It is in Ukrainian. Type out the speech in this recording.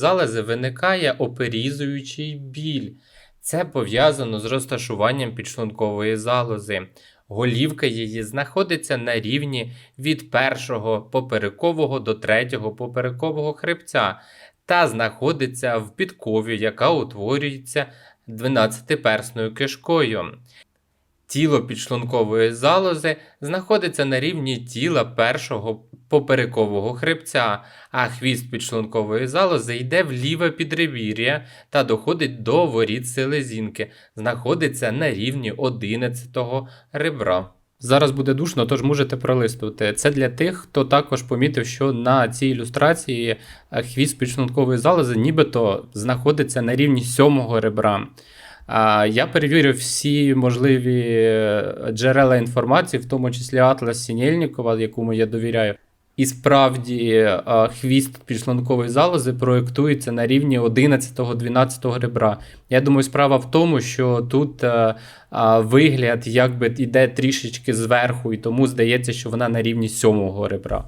залози виникає оперізуючий біль. Це пов'язано з розташуванням підшлункової залози. Голівка її знаходиться на рівні від першого поперекового до третього поперекового хребця та знаходиться в підкові, яка утворюється 12-персною кишкою. Тіло підшлункової залози знаходиться на рівні тіла першого поперекового хребця, а хвіст підшлункової залози йде в ліве підребір'я та доходить до воріт селезінки, знаходиться на рівні 11-го ребра. Зараз буде душно, тож можете пролистувати. Це для тих, хто також помітив, що на цій ілюстрації е, хвіст підшлункової залози нібито знаходиться на рівні 7-го ребра. Я перевірив всі можливі е, джерела інформації, в тому числі Атлас Сінєльнікова, якому я довіряю. І справді е, хвіст підшлункової залози проєктується на рівні 11-12 ребра. Я думаю, справа в тому, що тут е, вигляд якби йде трішечки зверху, і тому здається, що вона на рівні 7 ребра.